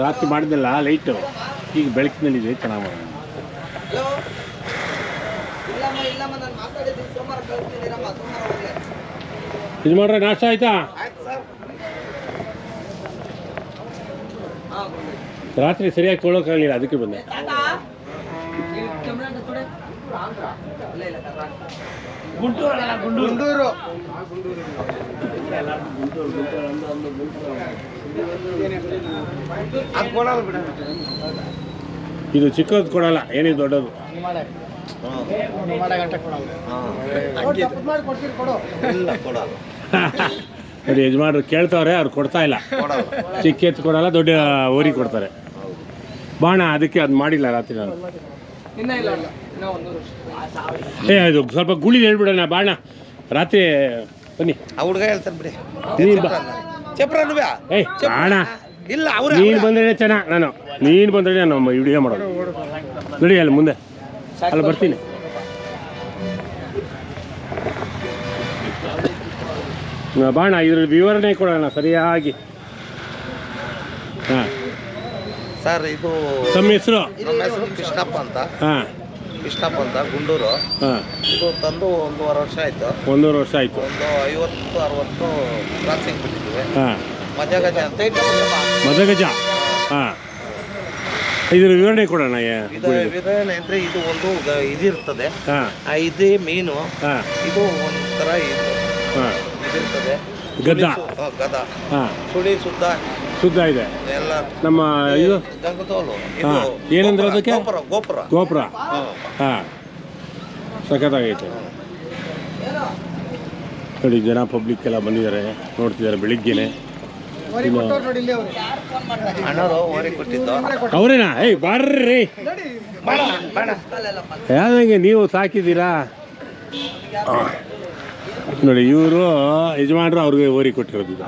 ರಾತ್ರಿ ಮಾಡಿದ್ನಲ್ಲ ಲೈಟು ಈಗ ಬೆಳಕಿನಲ್ಲಿದೆ ಚೆನ್ನಾಗಿ ಮಾಡೋಣ ಇದು ಮಾಡ್ರೆ ನಾಷ್ಟ ಆಯ್ತಾ? ರಾತ್ರಿ ಸರಿಯಾಗಿ ತೊಗೊಳಕ್ಕಾಗಲಿಲ್ಲ ಅದಕ್ಕೆ ಬಂದೆ ತಾತ ಈ ಕ್ಯಾಮ್ರಾ ತೊಡೆ ಆಂಧ್ರ ಇಲ್ಲ ಇಲ್ಲ ಕರ್ನಾಟಕ ಅದು ಇದು ಚಿಕ್ಕದು ಕೊಡಲ್ಲ ಏನಿದೆ ದೊಡ್ಡದು? ಇಲ್ಲ ಕೊಡಲ್ಲ. ನೋಡಿ ಯಜಮಾನ್ರು ಕೇಳ್ತಾವ್ರೆ ಅವ್ರು ಕೊಡ್ತಾ ಇಲ್ಲ. ಚಿಕ್ಕ ಎತ್ತು ಕೊಡಲ್ಲ ದೊಡ್ಡ ಓರಿ ಕೊಡ್ತಾರೆ. ಬಾಣ ಅದಕ್ಕೆ ಅದು ಮಾಡಿಲ್ಲ ರಾತ್ರಿ ನಾನು. ಏ ಅದು ಸ್ವಲ್ಪ ಗುಳಿ ಹೇಳ್ಬಿಡೋಣ ಬಾಣ. ರಾತ್ರಿ ಬನ್ನಿ. ಆ ಹುಡುಗ ಹೇಳ್ತಾನೆ ಬಿಡಿ. ನೀನ್ ಬಾ. ಚಪ್ರನು ಏಯ್ ಬಾಣ. ಇಲ್ಲ ಅವ್ರ ನೀನು ಬಂದ್ರೆ ಚೆನ್ನಾಗಿ ನಾನು. ನೀನ್ ಬಂದ್ರೆ ನಾನು ವಿಡಿಯೋ ಮಾಡೋದು. ಬಿಡಿ ಅಲ್ಲಿ ಮುಂದೆ. ಅಲ್ಲಿ ಬರ್ತೀನಿ. ಆ, ಬಾಣ ಇದ್ರ ವಿವರಣೆ ಕೊಡೋಣ ಸರಿಯಾಗಿ. ಹಾಂ. ಸರ್ ಇದು ತಮ್ಮ ಹೆಸರು? ನಮ್ಮ ಹೆಸರು ಕೃಷ್ಣಪ್ಪ ಅಂತ. ಹಾಂ. ಕೃಷ್ಣಪ್ಪ ಅಂತ ಗುಂಡೂರು. ಹಾಂ. ಇದು ತಂದು ಒಂದೂವರೆ ವರ್ಷ ಆಯ್ತು. ಒಂದೂವರೆ ವರ್ಷ ಆಯಿತು. ಒಂದು ಐವತ್ತು ಅರವತ್ತು ಕ್ರಾಸಿಂಗ್ ಬಿಟ್ಟಿದ್ದೀವಿ ಹಾಂ. ಅಂತ ಗಜ ಅಂತ ಮದಗಜ ಹಾಂ. ಇದ್ರ ವಿವರಣೆ ಕೊಡೋಣ ವಿವರಣೆ ಇದು ವಿಧಾನ ಅಂದ್ರೆ ಇದು ಒಂದು ಗ- ಇದಿರ್ತದೆ. ಹಾಂ. ಆ ಇದೇ ಮೀನು. ಹಾಂ. ಇದು ಒಂಥರ ಇದು. ಹಾಂ. ಇದಿರ್ತದೆ. ಗದ್ದ. ಸುಳಿ ಸು- ಆ, ಗದ ಹಾಂ. ಸುಳಿ ಸುದ್ದ. ಶುದ್ಧ ಇದೆ. ಎಲ್ಲ ನಮ್ಮ ಇದು? ಗಂಗತೋಲು ಹಾ, ಏನಂದ್ರೆ ಅದಕ್ಕೆ? ಗೋಪುರ ಗೋಪುರ. ಹಾಂ. ಸಖತ್ತಾಗೈತೆ. ನೋಡಿ ಜನ ಪಬ್ಲಿಕ್ ಎಲ್ಲ ಬಂದಿದ್ದಾರೆ. ನೋಡ್ತಿದ್ದಾರೆ ಬೆಳಿಗ್ಗೆನೆ. ಅಣ್ಣರು ಓರಿ ಕೊಟ್ಟಿದ್ದು. ಅವರೇನಾ? ಏಯ್ ಬರ್ರಿ. ಬೇಡ ಬೇಡ. ಯಾವ್ದಂಗೆ ನೀವು ಸಾಕಿದ್ದೀರಾ? ನೋಡಿ ಇವರು ಯಜಮಾನ್ರು ಅವ್ರಿಗೆ ಓರಿ ಕೊಟ್ಟಿರೋದು ಇದು.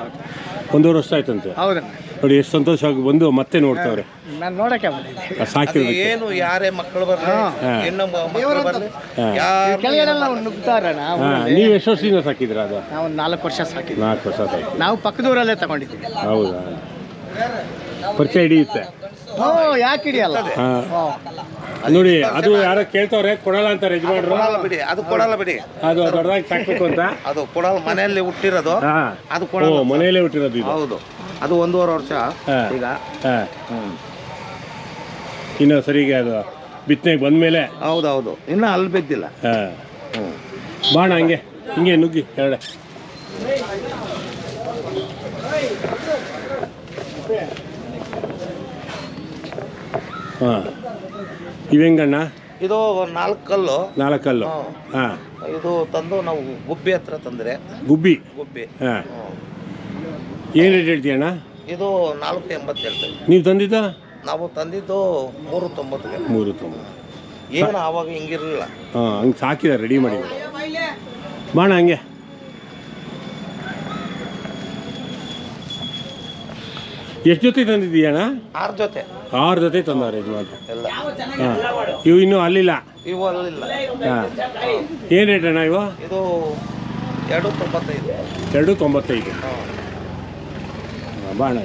ಒಂದೂವರೆ ವರ್ಷ ಆಯ್ತಂತೆ. ಹೌದಣ್ಣ ನೋಡಿ ಎಷ್ಟು ಸಂತೋಷವಾಗಿ ಬಂದು ಮತ್ತೆ ನೋಡ್ತಾವ್ರೆ. ನಾನು ನೋಡಕ್ಕೆ ಬಂದಿದ್ದೆ ಆ ಅದು ಸಾಕಿರೋದಕ್ಕೆ ಏನು ಯಾರೇ ಮಕ್ಕಳು ಬರ್ಲಿ ಹಾ. ಹೆಣ್ಣು ಮ- ಮಕ್ಕಳು ಬರ್ಲಿ ಹಾ. ಯಾರು ಕೆಳಗಡೆ ನಾವು ನುಗ್ತಾರಣ ಹಾಂ ನೀವು ಎಷ್ಟು ವರ್ಷದಿಂದ ಸಾಕಿದ್ರ ಅದು? ನಾವು ಒಂದು ನಾಲ್ಕು ವರ್ಷ ಸಾಕಿದ್ವಿ. ನಾಲ್ಕು ವರ್ಷ ಸಾಕಿ ನಾವು ಪಕ್ಕದೂರಲ್ಲೇ ತಗೊಂಡಿದ್ದೀವಿ ಹೌದಾ? ಪರಿಚಯ ಹಿಡಿಯುತ್ತೆ. ಹ್ಞೂ ಯಾಕೆ ಹಿಡಿಯಲ್ಲ? ಹಾಂ. ನೋಡಿ ಅದು ಯಾರೋ ಕೇಳ್ತವ್ರೆ ಕೊಡಲ್ಲ ಅಂತಾರೆ ಯಜಮಾನ್ರು. ಕೊಡಲ್ಲ ಬಿಡಿ ಅದು ಕೊಡಲ್ಲ ಬಿಡಿ. ಅದು ದೊಡ್ಡದಾಗಿ ಸಾಕ್ಬೇಕು ಅಂತ. ಅದು ಕೊಡಲ್ಲ ಮನೆಯಲ್ಲಿ ಹುಟ್ಟಿರೋದು. ಹಾ. ಅದು ಓ ಕೊಡಲ್ಲ ಮನೆಯಲ್ಲೇ ಹುಟ್ಟಿರೋದು ಇದು. ಹೌದು. ಅದು ಒಂದೂವರೆ ವರ್ಷ. ಹಾ. ಈಗ. ಹಾ. ಇನ್ನು ಸರಿಗೆ ಅದು ಬಿತ್ತನೆಗೆ ಬಂದ್ಮೇಲೆ. ಹೌದೌದು. ಇನ್ನು ಅಲ್ಲಿ ಬಿದ್ದಿಲ್ಲ. ಹಾ. ಹ್ಮ್. ಬಾಣ ಹಂಗೆ ಹಿಂಗೆ ನುಗ್ಗಿ ಎರಡೆ. ಹಾಂ. ಇವೆಂಗಣ್ಣ? ಇದು ನಾಲ್ಕು ಕಲ್ಲು. ನಾಲ್ಕು ಕಲ್ಲು. ಹಾಂ. ಇದು ತಂದು ನಾವು ಗುಬ್ಬಿ ಹತ್ರ ತಂದ್ರೆ. ಗುಬ್ಬಿ? ಗುಬ್ಬಿ. ಹಾಂ. ಏನು ರೇಟ್ ಹೇಳ್ತೀಯಣ್ಣ ಇದು ನಾಲ್ಕು ಎಂಬತ್ತು ಹೇಳ್ತೇವೆ. ನೀವು ತಂದಿದ್ದ? ನಾವು ತಂದಿದ್ದು ಮೂರು ತೊಂಬತ್ತಿಗೆ ಮೂರು ತೊಂಬತ್ತು. ಏನು ಆವಾಗ ಹಿಂಗಿರಲಿಲ್ಲ. ಹಾಂ ಹಂಗೆ ಸಾಕಿದ್ದಾರೆ ರೆಡಿ ಮಾಡಿ ಬಾಣ ಹಂಗೆ. ಎಷ್ಟು ಜೊತೆ ತಂದಿದ್ದೀಯಣ್ಣ ಆರು ಜೊತೆ. ಆರು ಜೊತೆ ತಂದವ್ರೆ ಯಜಮಾನ್ರು. ಎಲ್ಲ. ಹಾಂ. ಇವು ಇನ್ನೂ ಅಲ್ಲಿಲ್ಲ? ಇವು ಅಲ್ಲಿಲ್ಲ. ಹಾಂ. ಏನು ರೇಟ್ ಅಣ್ಣ ಇವು? ಇದು ಎರಡು ತೊಂಬತ್ತೈದು. ಎರಡು ತೊಂಬತ್ತೈದು. ಬಾಣ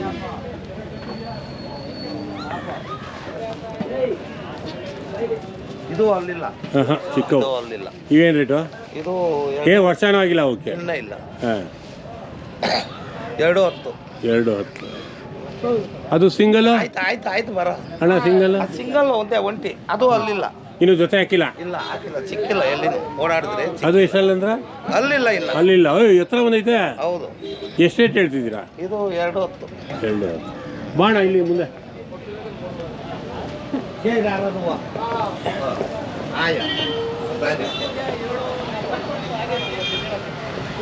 ಇದು ಅಲ್ಲಿಲ್ಲ. ಹಾಂ ಚಿಕ್ಕವು. ಅಲ್ಲಿಲ್ಲ. ಇವೇನು ರೇಟು? ಇದು ಏ ವರ್ಷನೂ ಆಗಿಲ್ಲ ಅವಕ್ಕೆ? ಇನ್ನೂ ಇಲ್ಲ. ಹಾಂ. ಎರಡು ಹತ್ತು. ಎರಡು ಹತ್ತು. ಅದು ಸಿಂಗಲ್ ಆಯ್ತು ಆಯ್ತು ಆಯ್ತು ಬರ. ಅಣ್ಣ ಸಿಂಗಲ್ ಸಿಂಗಲ್ ಒಂದೇ ಒಂಟಿ. ಅದು ಅಲ್ಲಿಲ್ಲ. ಇನ್ನು ಜೊತೆ ಹಾಕಿಲ್ಲ? ಇಲ್ಲ ಹಾಕಿಲ್ಲ. ಚಿಕ್ಕಿಲ್ಲ ಎಲ್ಲಿ? ಓಡಾಡಿದ್ರೆ ಅದು ಎಷ್ಟಲ್ಲ ಅಂದ್ರೆ? ಅಲ್ಲಿಲ್ಲ ಇಲ್ಲ. ಅಲ್ಲಿಲ್ಲ. ಓಯ್ ಎತ್ತರ ಬಂದೈತೆ? ಹೌದು. ಎಷ್ಟು ರೇಟ್ ಹೇಳ್ತಿದ್ದೀರಾ? ಇದು ಎರಡು ಹತ್ತು. ಎರಡು ಬಾಣ ಇಲ್ಲಿ ಮುಂದೆ. ಆಯ.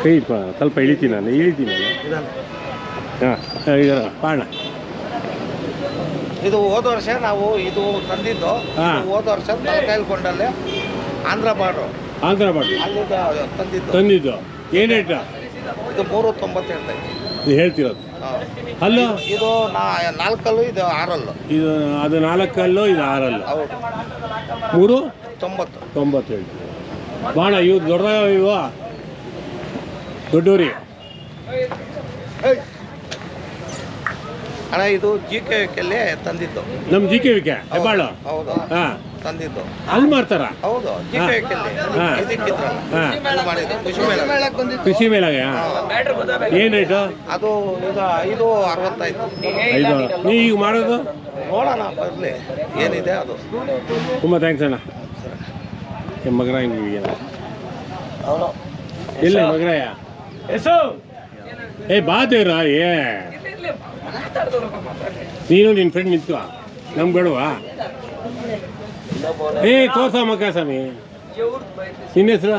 ಕೈ ಸ್ವಲ್ಪ ಇಳಿತೀನಿ ನಾನು ಇಳಿತೀನಿ ನಾನು. ಹಾಂ ಬಾಣ. ಇದು ಹೋದ ವರ್ಷ ನಾವು ಇದು ತಂದಿದ್ದು. ಹಾ. ಹೋದ ವರ್ಷ ಕೈಲ್ಕೊಂಡಲ್ಲಿ ಆಂಧ್ರ ಬಾರ್ಡ್ರು ಆಂಧ್ರ ಬಾಟು ಅಲ್ಲಿಂದ ತಂದಿದ್ದು. ತಂದಿದ್ದು. ಏನು ರೇಟ್ ಇದು ಮೂರು ತೊಂಬತ್ತು ಹೇಳ್ತಾ ಇದು ಹೇಳ್ತಿರೋದು. ಹಾ. ಅಲ್ಲೋ ಇದು ನಾ ನಾಲ್ಕಲ್ಲು ಇದು ಆರಲ್ಲು. ಇದು ಅದು ನಾಲ್ಕಲ್ಲು ಇದು ಆರಲ್ಲು. ಹೌದು. ಮೂರು? ತೊಂಬತ್ತು. ತೊಂಬತ್ತೇಳು ಬಾಣ ಇವು ದೊಡ್ಡ ಇವ ದೊಡ್ಡವ್ರಿ ಅಣ್ಣ ಇದು ಜಿ ಕೆ ವಿಕೆಲ್ಲೇ ತಂದಿದ್ದು. ನಮ್ಮ ಜಿ ಕೆ ವಿಕೆ? ಹೆಬ್ಬಾಳು? ಹೌದು. ಹಾಂ. ತಂದಿದ್ದು. ಅಲ್ಲಿ ಮಾಡ್ತಾರ? ಹೌದು ಜಿ ಕೆ ವಿಕೆಲ್ಲಿ. ಹಾ. ಇದಕ್ಕಿದ್ರಲ್ಲ ಮಾಡಿದ್ದು ಖುಷಿ ಮೇಳ ಕೃಷಿ ಮೇಲಾಗ ಏನು ರೇಟು ಅದು ಈಗ ಐದು ಅರವತ್ತೈದು. ಐದು ನೀ ಈಗ ಮಾಡೋದು? ನೋಡೋಣ ಬರಲಿ. ಏನಿದೆ ಅದು. ತುಂಬ ಥ್ಯಾಂಕ್ಸ್ ಅಣ್ಣ. ಏ ಮಗನ ಹಿಂಗೆ ಅವನು. ಇಲ್ಲ ಮಗರಾಯ? ಏ ಬಾ ದೇವ್ರ ಏ. ನೀನು ನಿನ್ನ ಫ್ರೆಂಡ್ ನಿಂತು ನಮ್ಗೆ ಬೇಡವಾ ಏ ತೋರ್ಸ ಮಕ್ಕ ಸ್ವಾಮಿ ನಿನ್ನ ಹೆಸರು?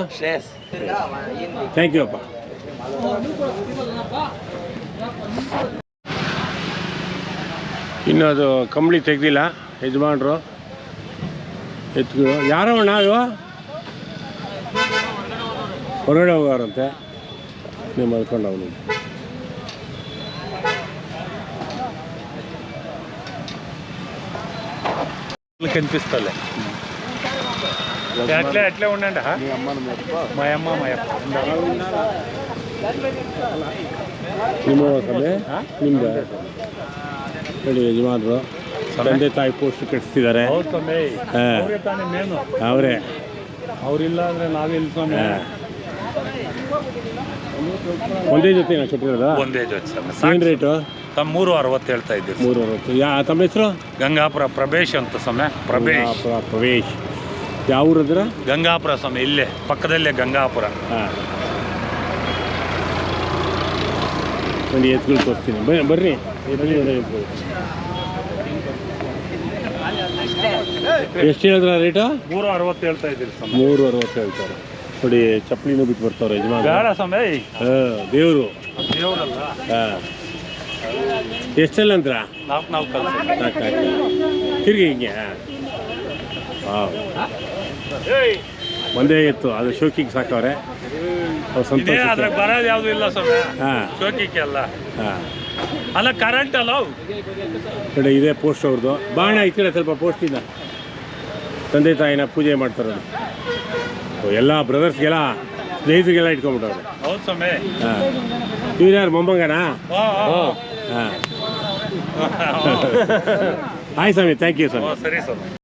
ಥ್ಯಾಂಕ್ ಯು ಅಪ್ಪ. ಇನ್ನು ಅದು ಕಂಬಳಿ ತೆಗ್ದಿಲ್ಲ ಯಜಮಾನ್ರು. ಎತ್ಗಳು ಯಾರೋ ನಾವು ಹೊರಗಡೆ ಹೋಗೋರಂತೆ. ನೀವು ಮಲ್ಕೊಂಡು ಅವನು కనిపిస్తలే అట్లే అట్లే ఉండండి హా? మా అమ్మ మా అప్ప ನಿಮ್ಮ ಸಮಯ ನಿಮ್ದು ನೋಡಿ ಯಜಮಾನ್ರು ತಂದೆ ತಾಯಿ ಪೋಸ್ಟ್ ಕಟ್ಟಿಸ್ತಿದ್ದಾರೆ ಹೌದು ಸ್ವಾಮಿ ಹಾ. ಅವ್ರೇ ತಾನೇ ಮೇನು ಅವರೇ ಅವ್ರಿಲ್ಲ ಅಂದ್ರೆ ನಾವೆಲ್ಲಿ ಸ್ವಾಮಿ ಒಂದೇ ಜೊತೆ ನಾ ಕಟ್ಟಿರೋದ ಒಂದೇ ಜೊತೆ ಏನು ಸ್ವಾಮಿ ರೇಟು ತಮ್ಮ ಮೂರು ಅರವತ್ತು ಹೇಳ್ತಾ ಇದ್ದೀರಿ ಮೂರು ಅರವತ್ತು. ಯಾ ತಮ್ಮ ಹೆಸರು? ಗಂಗಾಪುರ ಪ್ರಭೇಶ್ ಅಂತ ಸ್ವಾಮಿ ಪ್ರಭೇಶ್. ಗಂಗಾಪುರ ಪ್ರವೇಶ್ ಯಾವ ಊರದ್ರ ಗಂಗಾಪುರ ಸ್ವಾಮಿ ಇಲ್ಲೇ ಪಕ್ಕದಲ್ಲೇ ಗಂಗಾಪುರ. ಹಾಂ. ಒಂದು ಎತ್ಗಳು ತೋರಿಸ್ತೀನಿ. ಬನ್ನಿ ಬರ್ರಿ. ಎತ್ಗಳು. ಎಷ್ಟು ಹೇಳಿದ್ರ ರೇಟು? ಮೂರು ಅರವತ್ತು ಹೇಳ್ತಾ ಇದ್ದೀರಿ ಸ್ವಾಮಿ. ಮೂರು ಅರವತ್ತು ಹೇಳ್ತಾರೆ. ನೋಡಿ ಚಪ್ಪಲಿನೂ ಬಿಟ್ಟು ಬರ್ತಾವ್ರೆ ಯಜಮಾನ ಬೇಡ ಸ್ವಾಮಿ ಹಾಂ ದೇವರು. ದೇವರಲ್ಲ. ಹಾಂ. ಎಷ್ಟೆಲ್ಲ ಅಂದ್ರ? ನಾಲ್ಕು ನಾಲ್ಕು ಸಾಕು ತಿರ್ಗಿ ಹಿಂಗೆ ಹಾಂ. ಒಂದೇ ಇತ್ತು ಅದು ಶೋಕಿಗೆ ಸಾಕವ್ರೆ. ಸಂತೋಷ ಅದ್ರಾಗ ಬರೋದು ಯಾವುದು ಇಲ್ಲ ಸ್ವಾಮಿ. ಹಾಂ. ಶೋಕಿಗೆ ಅಲ್ಲ. ಹಾಂ. ಅಲ್ಲ ಕರೆಂಟ್ ಅಲ್ಲ ಕಡೆ ಇದೆ ಪೋಸ್ಟ್ ಅವ್ರದ್ದು ಬಾಣ ಈ ಸ್ವಲ್ಪ ಸ್ವಲ್ಪ ಪೋಸ್ಟಿಂದ ತಂದೆ ತಾಯಿನ ಪೂಜೆ ಮಾಡ್ತಾರೆ ಎಲ್ಲ ಬ್ರದರ್ಸ್ಗೆಲ್ಲ ಸ್ನೇಹಿತರಿಗೆಲ್ಲ ಇಟ್ಕೊಂಡ್ಬಿಟ್ಟವ್ರೆ. ಹೌದು ಸ್ವಾಮಿ. ಹಾಂ. ಇವ್ರು ಯಾರು ಮೊಮ್ಮಗನಾ ಹಾ, ಹಾ. ಹಾಂ ಆಯ್ತು ಸ್ವಾಮಿ ಥ್ಯಾಂಕ್ ಯು ಸ್ವಾಮಿ ಸರಿ ಸ್ವಾಮಿ